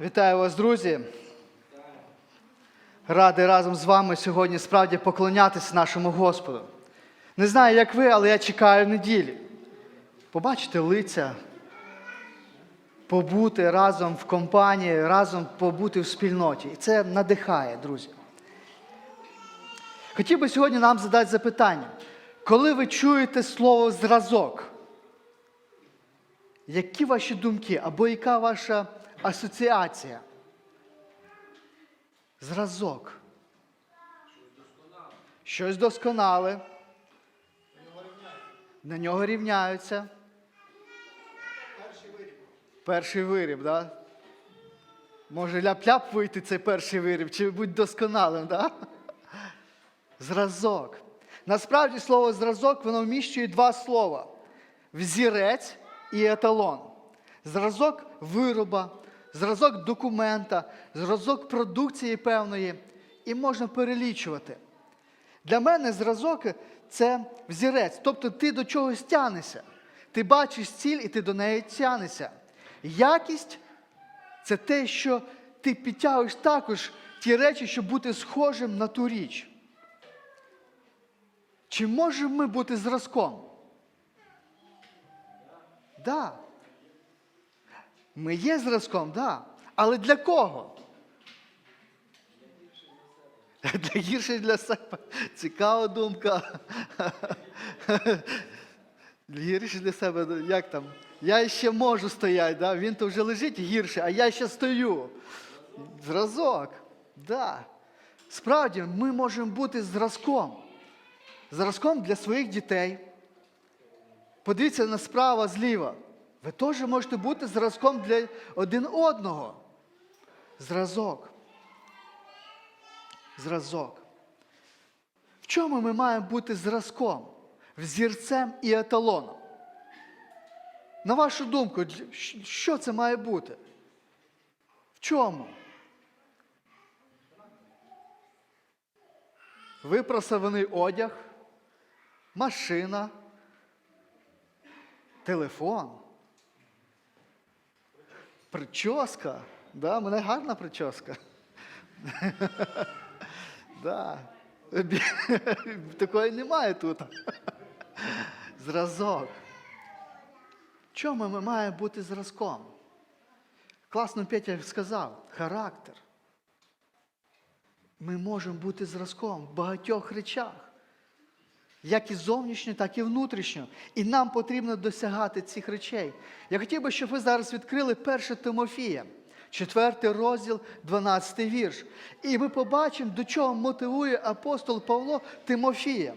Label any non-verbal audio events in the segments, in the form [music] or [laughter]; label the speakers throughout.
Speaker 1: Вітаю вас, друзі. Радий разом з вами сьогодні справді поклонятися нашому Господу. Не знаю, як ви, але я чекаю неділі. Побачити лиця, побути разом в компанії, разом побути в спільноті. І це надихає, друзі. Хотів би сьогодні нам задати запитання. Коли ви чуєте слово зразок, які ваші думки або яка ваша асоціація? Зразок. Щось досконале. На нього рівняються. Перший виріб, да? Може ляп-ляп вийти цей перший виріб, чи будь досконалим, да? Зразок. Насправді слово зразок воно вміщує два слова: взірець і еталон. Зразок вироба, зразок документа, зразок продукції певної, і можна перелічувати. Для мене зразок це взірець, тобто ти до чогось тянешся. Ти бачиш ціль і ти до неї тянешся. Якість це те, що ти підтягуєш також ті речі, щоб бути схожим на ту річ. Чи можемо ми бути зразком? Да. Ми є зразком, да. Але для кого? [laughs] Для гірше для себе. Цікава думка. [laughs] Гірше для себе, як там? Я ще можу стояти, да? він то вже лежить гірше, а я ще стою. Зразок. Да. Справді, ми можемо бути зразком. Зразком для своїх дітей. Подивіться на справа зліва. Ви теж можете бути зразком для один одного. Зразок. Зразок. В чому ми маємо бути зразком? Взірцем і еталоном. На вашу думку, що це має бути? В чому? Випросований одяг, машина, телефон, прическа. Да, мене гарна прическа. [laughs] [laughs] Такої немає тут. [laughs] Зразок. Чому ми маємо бути зразком? Класно Петя сказав, характер. Ми можемо бути зразком в багатьох речах. Як і зовнішньо, так і внутрішньо. І нам потрібно досягати цих речей. Я хотів би, щоб ви зараз відкрили 1 Тимофія, 4 розділ, 12 вірш. І ми побачимо, до чого мотивує апостол Павло Тимофія.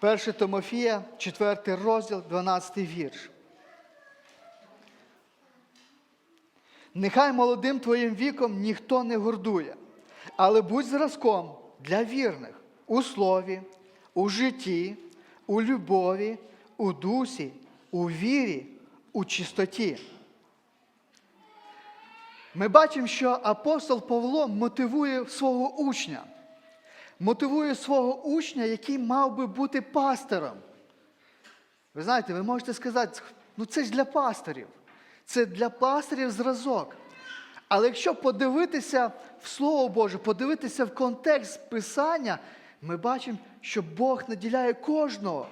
Speaker 1: 1 Тимофія, 4 розділ, 12 вірш. Нехай молодим твоїм віком ніхто не гордує, але будь зразком для вірних у слові, у житті, у любові, у дусі, у вірі, у чистоті. Ми бачимо, що апостол Павло мотивує свого учня, мотивує свого учня, який мав би бути пастором. Ви знаєте, ви можете сказати, ну це ж для пасторів. Це для пасторів зразок. Але якщо подивитися в Слово Боже, подивитися в контекст Писання, ми бачимо, що Бог наділяє кожного,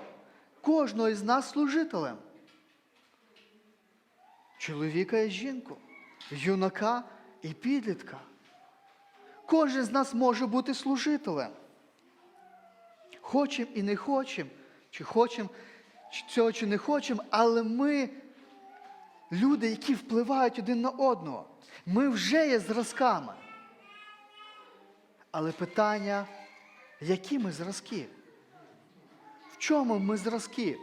Speaker 1: кожного із нас служителем. Чоловіка і жінку, юнака і підлітка. Кожен з нас може бути служителем. Хочемо і не хочемо, чи хочемо цього, чи не хочемо, але ми люди, які впливають один на одного. Ми вже є зразками. Але питання, які ми зразки? В чому ми зразки?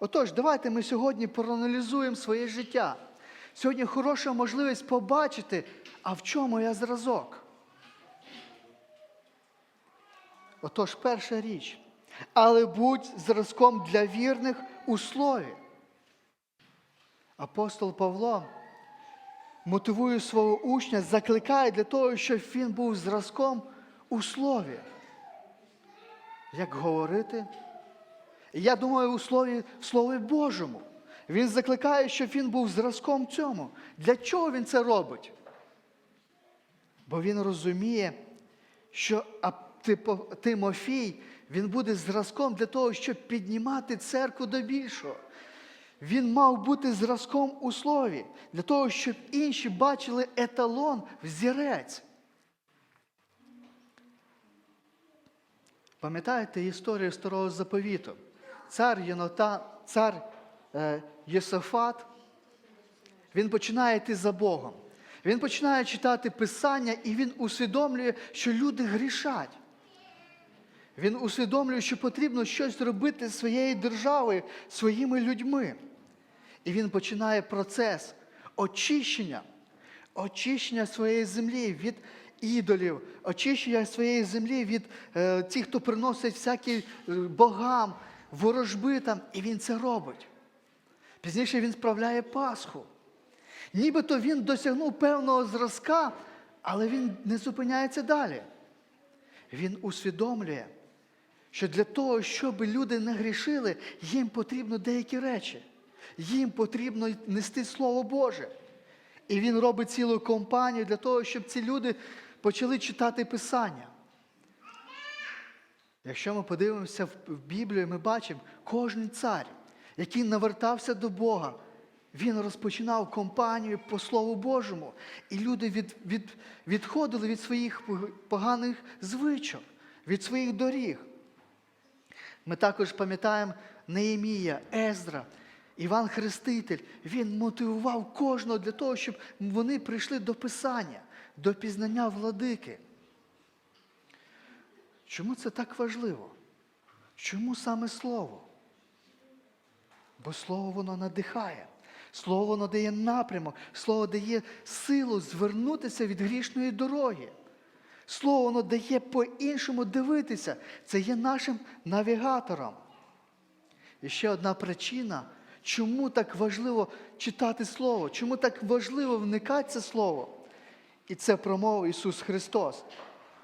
Speaker 1: Отож, давайте ми сьогодні проаналізуємо своє життя. Сьогодні хороша можливість побачити, а в чому я зразок. Отож, перша річ. Але будь зразком для вірних у слові. Апостол Павло мотивує свого учня, закликає для того, щоб він був зразком у слові. Як говорити? І я думаю, у слові, в Слові Божому. Він закликає, щоб він був зразком цьому. Для чого він це робить? Бо він розуміє, що Тимофій він буде зразком для того, щоб піднімати церкву до більшого. Він мав бути зразком у слові, для того, щоб інші бачили еталон, взірець. Пам'ятаєте історію старого заповіту? Цар Єнота, цар е, Єсофат, він починає йти за Богом. Він починає читати Писання і він усвідомлює, що люди грішать. Він усвідомлює, що потрібно щось робити зі своєю державою, своїми людьми. І він починає процес очищення, очищення своєї землі від ідолів, очищення своєї землі від е, тих, хто приносить всякі е, богам, ворожби там, і він це робить. Пізніше він справляє Пасху. Нібито він досягнув певного зразка, але він не зупиняється далі. Він усвідомлює, що для того, щоб люди не грішили, їм потрібно деякі речі. Їм потрібно нести Слово Боже. І він робить цілу компанію для того, щоб ці люди почали читати Писання. Якщо ми подивимося в Біблію, ми бачимо, кожен цар, який навертався до Бога, він розпочинав компанію по Слову Божому. І люди від, від, відходили від своїх поганих звичок, від своїх доріг. Ми також пам'ятаємо Неємія, Ездра, Іван Хреститель. Він мотивував кожного для того, щоб вони прийшли до Писання, до пізнання владики. Чому це так важливо? Чому саме Слово? Бо Слово воно надихає. Слово воно дає напрямок, Слово дає силу звернутися від грішної дороги. Слово воно дає по-іншому дивитися. Це є нашим навігатором. І ще одна причина, чому так важливо читати Слово, чому так важливо вникати це Слово. І це промовив Ісус Христос.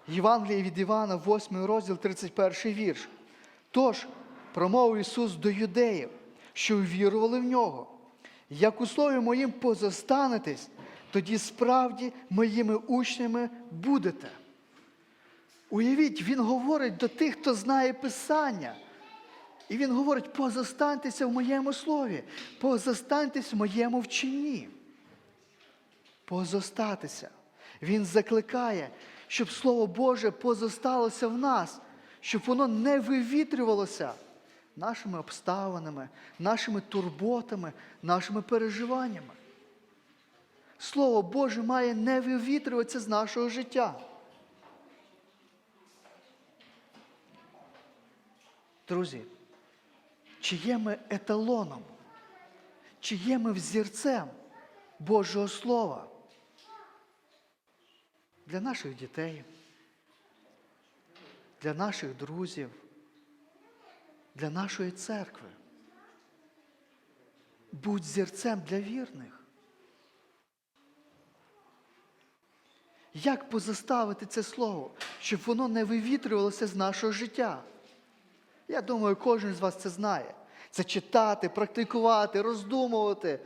Speaker 1: Євангеліє від Івана, 8 розділ, 31 вірш. Тож промовив Ісус до юдеїв, що ввірували в нього. Як у слові моїм позостанетесь, тоді справді моїми учнями будете. Уявіть, Він говорить до тих, хто знає Писання. І Він говорить, позостаньтеся в моєму слові, позостаньтесь в моєму вченні. Позостатися. Він закликає, щоб Слово Боже позосталося в нас, щоб воно не вивітрювалося нашими обставинами, нашими турботами, нашими переживаннями. Слово Боже має не вивітрюватися з нашого життя. Друзі, чи є ми еталоном, чи є ми взірцем Божого Слова для наших дітей, для наших друзів, для нашої церкви. Будь зірцем для вірних. Як позаставити це слово, щоб воно не вивітрювалося з нашого життя? Я думаю, кожен з вас це знає. Це читати, практикувати, роздумувати,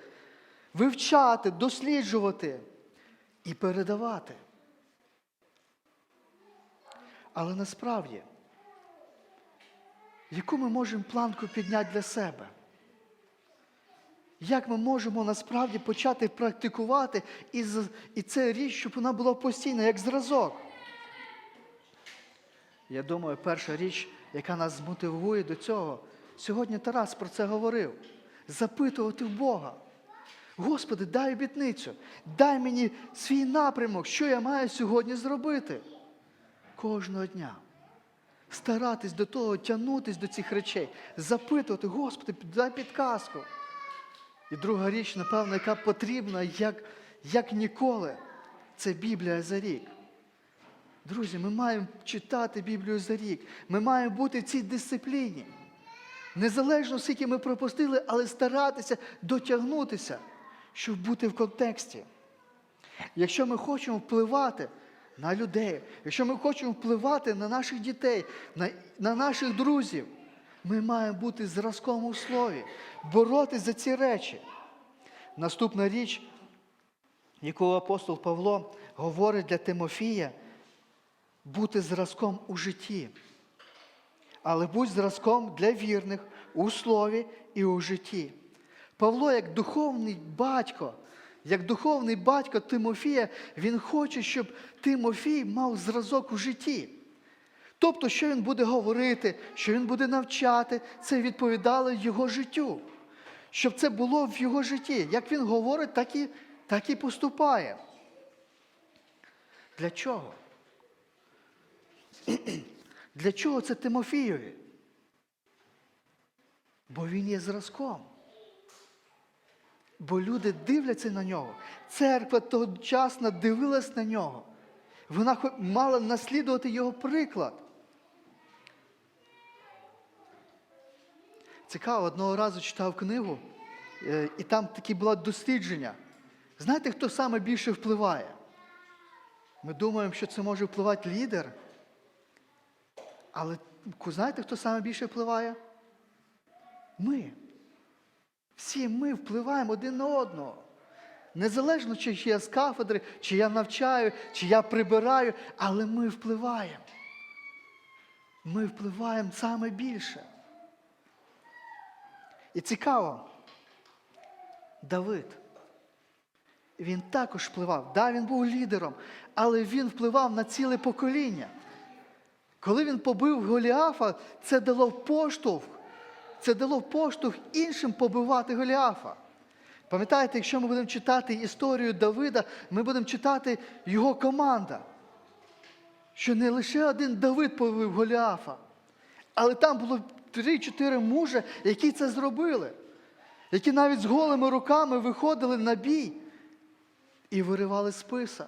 Speaker 1: вивчати, досліджувати і передавати. Але насправді, яку ми можемо планку підняти для себе? Як ми можемо насправді почати практикувати і, і це річ, щоб вона була постійна, як зразок? Я думаю, перша річ, яка нас змотивує до цього, сьогодні Тарас про це говорив. Запитувати в Бога. Господи, дай обітницю, дай мені свій напрямок, що я маю сьогодні зробити. Кожного дня. Старатись до того, тягнутись до цих речей, запитувати, Господи, дай підказку. І друга річ, напевно, яка потрібна, як, як ніколи, це Біблія за рік. Друзі, ми маємо читати Біблію за рік. Ми маємо бути в цій дисципліні. Незалежно, скільки ми пропустили, але старатися дотягнутися, щоб бути в контексті. Якщо ми хочемо впливати на людей, якщо ми хочемо впливати на наших дітей, на, на наших друзів, Ми маємо бути зразком у слові, боротись за ці речі. Наступна річ, яку апостол Павло говорить для Тимофія, бути зразком у житті. Але будь зразком для вірних у слові і у житті. Павло, як духовний батько, як духовний батько Тимофія, він хоче, щоб Тимофій мав зразок у житті. Тобто, що він буде говорити, що він буде навчати, це відповідало його життю. Щоб це було в його житті. Як він говорить, так і, так і поступає. Для чого? Для чого це Тимофієві? Бо він є зразком. Бо люди дивляться на нього. Церква тогочасна дивилась на нього. Вона мала наслідувати його приклад. Цікаво, одного разу читав книгу, е, і там таке було дослідження. Знаєте, хто саме більше впливає? Ми думаємо, що це може впливати лідер. Але знаєте, хто саме більше впливає? Ми. Всі ми впливаємо один на одного. Незалежно, чи я з кафедри, чи я навчаю, чи я прибираю, але ми впливаємо. Ми впливаємо саме більше. І цікаво, Давид. Він також впливав. Да, він був лідером, але він впливав на ціле покоління. Коли він побив Голіафа, це дало поштовх. Це дало поштовх іншим побивати Голіафа. Пам'ятаєте, якщо ми будемо читати історію Давида, ми будемо читати його команда. Що не лише один Давид побив Голіафа, але там було три-чотири мужа, які це зробили, які навіть з голими руками виходили на бій і виривали списа.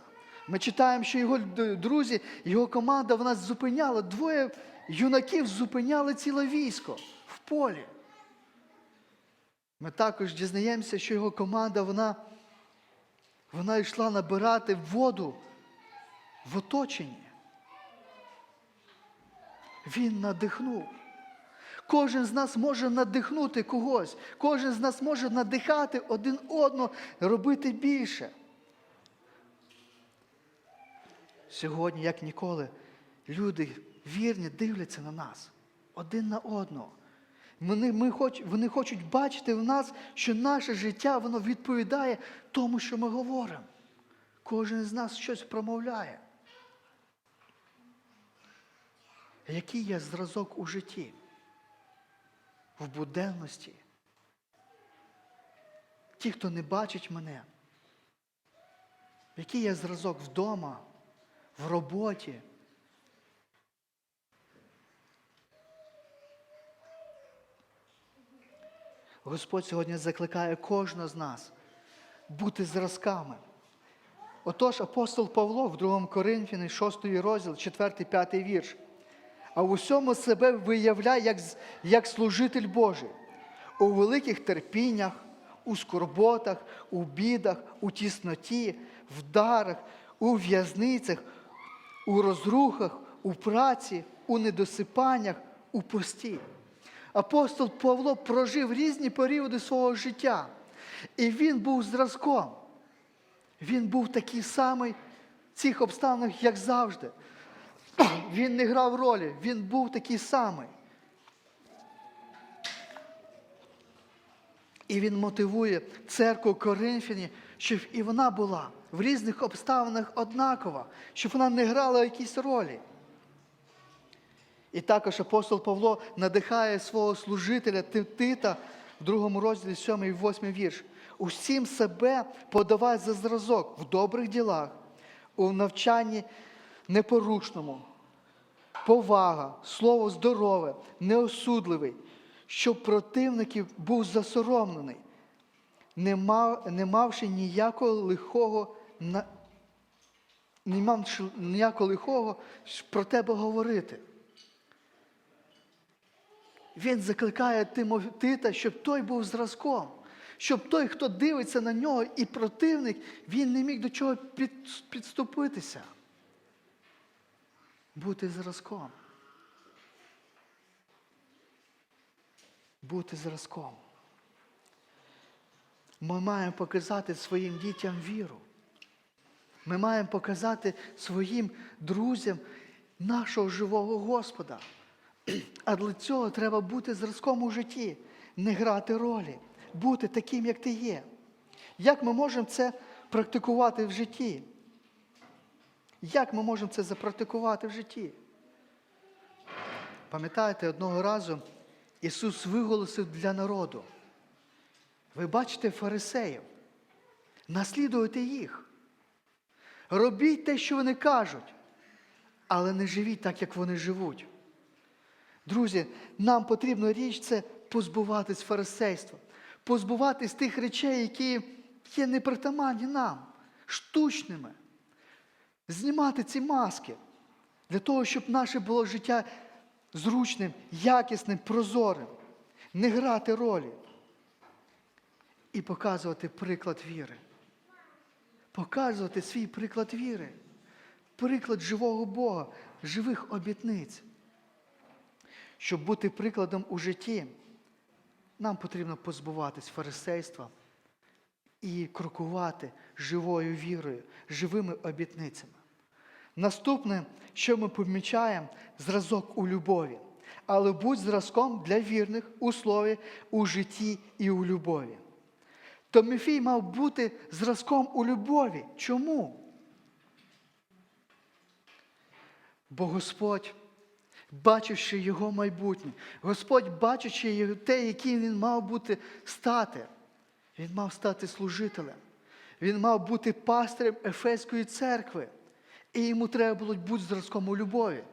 Speaker 1: Ми читаємо, що його друзі, його команда вона зупиняла. Двоє юнаків зупиняли ціле військо в полі. Ми також дізнаємося, що його команда вона, вона йшла набирати воду в оточенні. Він надихнув. Кожен з нас може надихнути когось, кожен з нас може надихати один одного, робити більше. Сьогодні, як ніколи, люди вірні дивляться на нас один на одного. Вони, ми хоч, вони хочуть бачити в нас, що наше життя воно відповідає тому, що ми говоримо. Кожен з нас щось промовляє. Який є зразок у житті? В буденності? Ті, хто не бачить мене. Який є зразок вдома, в роботі? Господь сьогодні закликає кожного з нас бути зразками. Отож, апостол Павло в 2 Коринфяни, 6 розділ, 4-5 вірш. А в усьому себе виявляє як, як служитель Божий, у великих терпіннях, у скорботах, у бідах, у тісноті, в дарах, у в'язницях, у розрухах, у праці, у недосипаннях, у пості. Апостол Павло прожив різні періоди свого життя, і він був зразком. Він був такий самий в цих обставинах, як завжди. [clears throat] Він не грав ролі, він був такий самий. І він мотивує церкву Коринфяні, щоб і вона була в різних обставинах однакова, щоб вона не грала якісь ролі. І також апостол Павло надихає свого служителя Тита в другому розділі 7 і 8 вірш. Усім себе подавай за зразок в добрих ділах, у навчанні непорушному, повага, слово здорове, неосудливий, щоб противників був засоромлений, не, мав, не мавши ніякого лихого, не мавши ніякого лихого про тебе говорити. Він закликає Тита, щоб той був зразком, щоб той, хто дивиться на нього і противник, він не міг до чого підступитися. Бути зразком. бути зразком. Ми маємо показати своїм дітям віру. Ми маємо показати своїм друзям нашого живого Господа. [clears throat] А для цього треба бути зразком у житті, не грати ролі, бути таким, як ти є. Як ми можемо це практикувати в житті? Як ми можемо це запрактикувати в житті? Пам'ятаєте, одного разу Ісус виголосив для народу. Ви бачите фарисеїв, наслідуйте їх. Робіть те, що вони кажуть, але не живіть так, як вони живуть. Друзі, нам потрібно річ це позбуватись фарисейства, позбуватись тих речей, які є непритаманні нам, штучними. Знімати ці маски для того, щоб наше було життя зручним, якісним, прозорим, не грати ролі і показувати приклад віри. Показувати свій приклад віри, приклад живого Бога, живих обітниць. Щоб бути прикладом у житті, нам потрібно позбуватись фарисейства і крокувати живою вірою, живими обітницями. Наступне, що ми помічаємо, зразок у любові. Але будь зразком для вірних у слові, у житті і у любові. Томіфій мав бути зразком у любові. Чому? Бо Господь, бачивши його майбутнє, Господь, бачачи те, яким він мав бути стати, він мав стати служителем. Він мав бути пастирем Ефеської церкви. І йому треба було бути зразком у любові.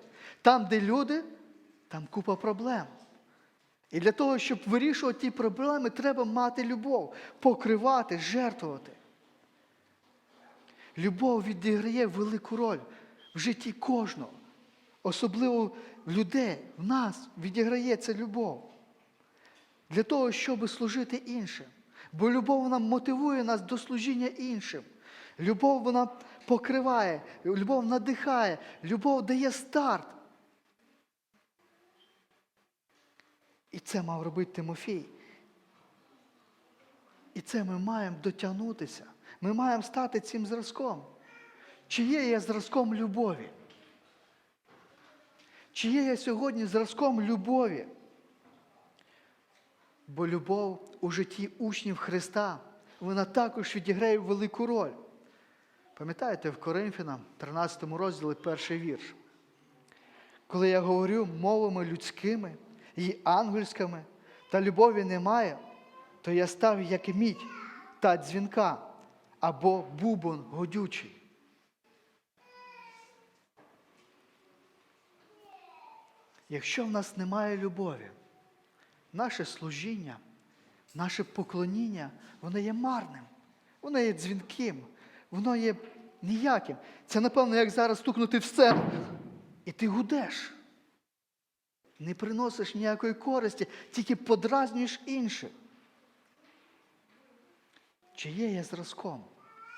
Speaker 1: Там, де люди, там купа проблем. І для того, щоб вирішувати ті проблеми, треба мати любов, покривати, жертвувати. Любов відіграє велику роль в житті кожного. Особливо в людей, в нас відіграється любов. Для того, щоб служити іншим. Бо любов вона мотивує нас до служіння іншим. Любов вона покриває, любов надихає, любов дає старт. І це мав робити Тимофій. І це ми маємо дотягнутися. Ми маємо стати цим зразком. Чи є я зразком любові? Чи є я сьогодні зразком любові? Бо любов у житті учнів Христа, вона також відіграє велику роль. Пам'ятаєте, в Коринфянам, 13 розділі, перший вірш. Коли я говорю мовами людськими і ангельськими, та любові немає, то я став як мідь та дзвінка або бубон годючий. Якщо в нас немає любові, наше служіння, наше поклоніння, воно є марним, воно є дзвінким, воно є ніяким. Це, напевно, як зараз стукнути в сцену, і ти гудеш. Не приносиш ніякої користі, тільки подразнюєш інших. Чи є я зразком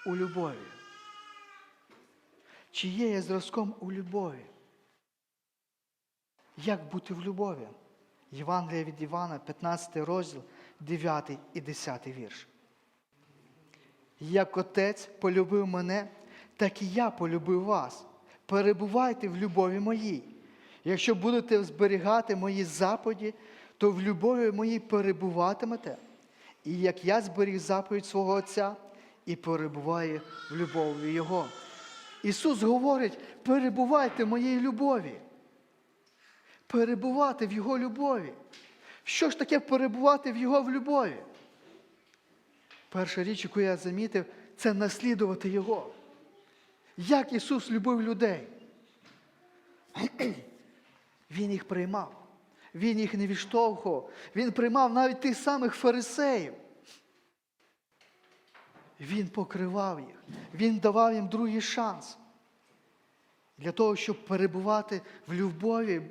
Speaker 1: у любові? Чи є я зразком у любові? Як бути в любові? Євангелія від Івана, 15 розділ, 9 і 10 вірш. Як отець полюбив мене, так і я полюбив вас. Перебувайте в любові моїй. Якщо будете зберігати мої заповіді, то в любові моїй перебуватимете. І як я зберіг заповідь свого Отця і перебуваю в любові Його. Ісус говорить, перебувайте в моїй любові. Перебувати в Його любові. Що ж таке перебувати в Його в любові? Перша річ, яку я замітив, це наслідувати Його. Як Ісус любив людей. Він їх приймав. Він їх не відштовхував. Він приймав навіть тих самих фарисеїв. Він покривав їх. Він давав їм другий шанс. Для того, щоб перебувати в любові,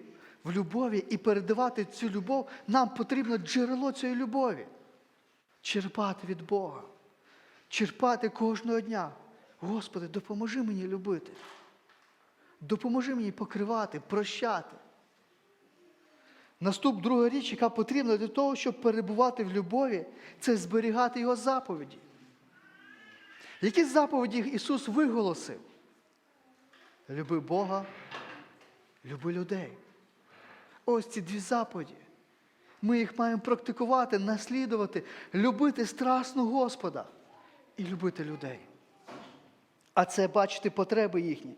Speaker 1: в любові і передавати цю любов, нам потрібно джерело цієї любові. Черпати від Бога. Черпати кожного дня. Господи, допоможи мені любити. Допоможи мені покривати, прощати. Наступ друга річ, яка потрібна для того, щоб перебувати в любові, це зберігати його заповіді. Які заповіді Ісус виголосив? Люби Бога, люби людей. Ось ці дві заповіді. Ми їх маємо практикувати, наслідувати, любити страшно Господа і любити людей. А це бачити потреби їхні.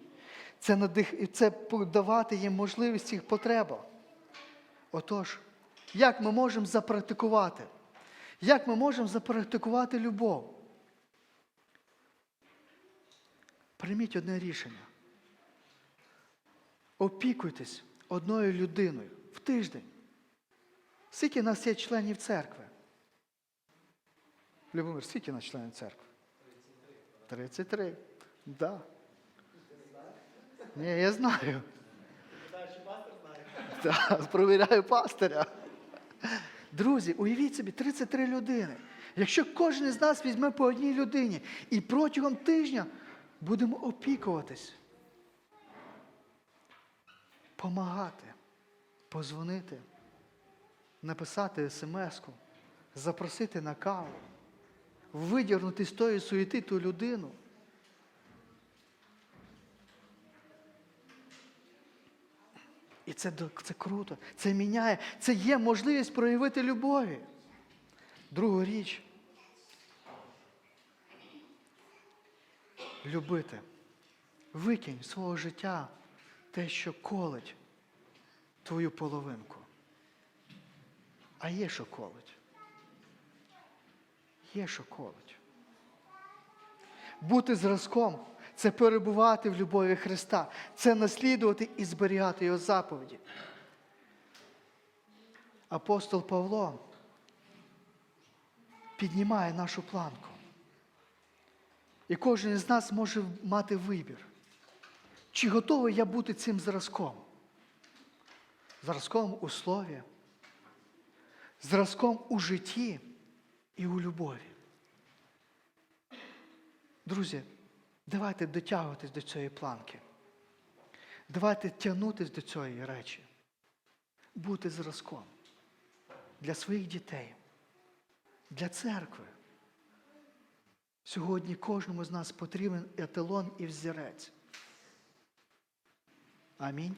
Speaker 1: Це, надих... це давати їм можливість їх потребах. Отож, як ми можемо запрактикувати? Як ми можемо запрактикувати любов? Прийміть одне рішення. Опікуйтесь одною людиною в тиждень. Скільки нас є членів церкви? Любомир, скільки нас членів церкви? 33. 33. Да. Ні, я знаю. [laughs] Так, провіряю пастиря. Друзі, уявіть собі, 33 людини. Якщо кожен з нас візьме по одній людині і протягом тижня будемо опікуватись, помагати, позвонити, написати смс-ку, запросити на каву, видірнути з тої суєти ту людину. І це, це круто, це міняє, це є можливість проявити любові. Друга річ. Любити. Викинь з свого життя те, що колить твою половинку. А є що колить. Є що колить. Бути зразком це перебувати в любові Христа, це наслідувати і зберігати Його заповіді. Апостол Павло піднімає нашу планку. І кожен з нас може мати вибір. Чи готовий я бути цим зразком? Зразком у слові, зразком у житті і у любові. Друзі, давайте дотягуватись до цієї планки. Давайте тягнутись до цієї речі. Бути зразком для своїх дітей, для церкви. Сьогодні кожному з нас потрібен еталон і взірець. Амінь.